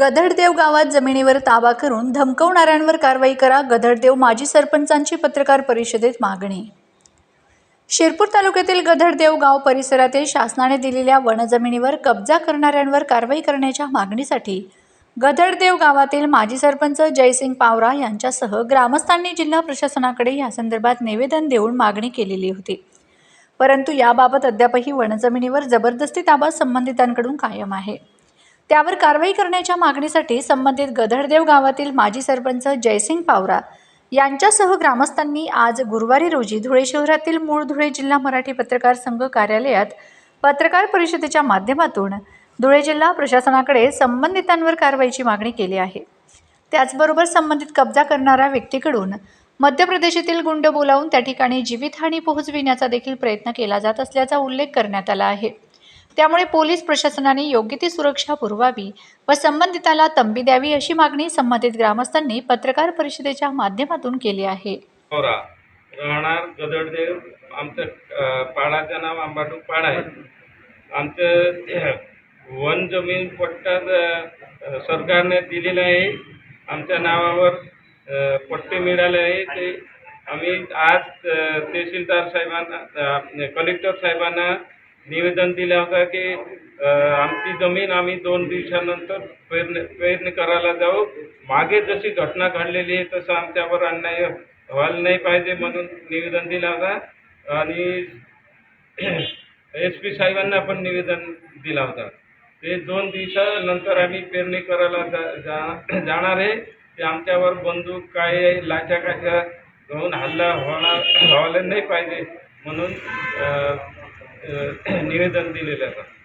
गधडदेव गावात जमिनीवर ताबा करून धमकवणाऱ्यांवर कारवाई करा गधडदेव माजी सरपंचांची पत्रकार परिषदेत मागणी. शिरपूर तालुक्यातील गधडदेव गाव परिसरातील शासनाने दिलेल्या वनजमिनीवर कब्जा करणाऱ्यांवर कारवाई करण्याच्या मागणीसाठी गधडदेव गावातील माजी सरपंच जयसिंग पावरा यांच्यासह ग्रामस्थांनी जिल्हा प्रशासनाकडे यासंदर्भात निवेदन देऊन मागणी केलेली होती. परंतु याबाबत अद्यापही वनजमिनीवर जबरदस्ती ताबा संबंधितांकडून कायम आहे. त्यावर कारवाई करण्याच्या मागणीसाठी संबंधित गधडदेव गावातील माजी सरपंच जयसिंग पावरा यांच्यासह ग्रामस्थांनी आज गुरुवारी रोजी धुळे शहरातील मूळ धुळे जिल्हा मराठी पत्रकार संघ कार्यालयात पत्रकार परिषदेच्या माध्यमातून धुळे जिल्हा प्रशासनाकडे संबंधितांवर कारवाईची मागणी केली आहे. त्याचबरोबर संबंधित कब्जा करणाऱ्या व्यक्तीकडून मध्य प्रदेशातील गुंड बोलावून त्या ठिकाणी जीवितहानी पोहोचविण्याचा देखील प्रयत्न केला जात असल्याचा उल्लेख करण्यात आला आहे. त्यामुळे पोलीस प्रशासनाने योग्य ती सुरक्षा पुरवावी व संबंधिताला तंबी द्यावी अशी मागणी संबंधित ग्रामस्थांनी पत्रकार परिषदेच्या माध्यमातून केली आहे. राहणार गदडदेव आमचं पाडाचं नाव आंबाडू पाडा आहे. आमचं वन जमीन पट्टा सरकारने दिलेलं आहे. आमच्या नावावर पट्टे मिळाले आहे. ते आम्ही आज तहसीलदार साहेबांना कलेक्टर साहेबांना निवेदन दिलं होतं की आमची जमीन आम्ही दोन दिवसानंतर पेरणी पेरणी करायला जाऊ. मागे जशी घटना घडलेली आहे तसं आमच्यावर अन्याय व्हायला नाही पाहिजे म्हणून निवेदन दिलं होता. आणि एस पी साहेबांना पण निवेदन दिला होता. ते दोन दिवसानंतर आम्ही पेरणी करायला जा, जा जाणार आहे. ते आमच्यावर बंदूक काय लाच्या काच्या घेऊन हल्ला होणार व्हायला नाही पाहिजे म्हणून निवेदन दिलेलं आहे.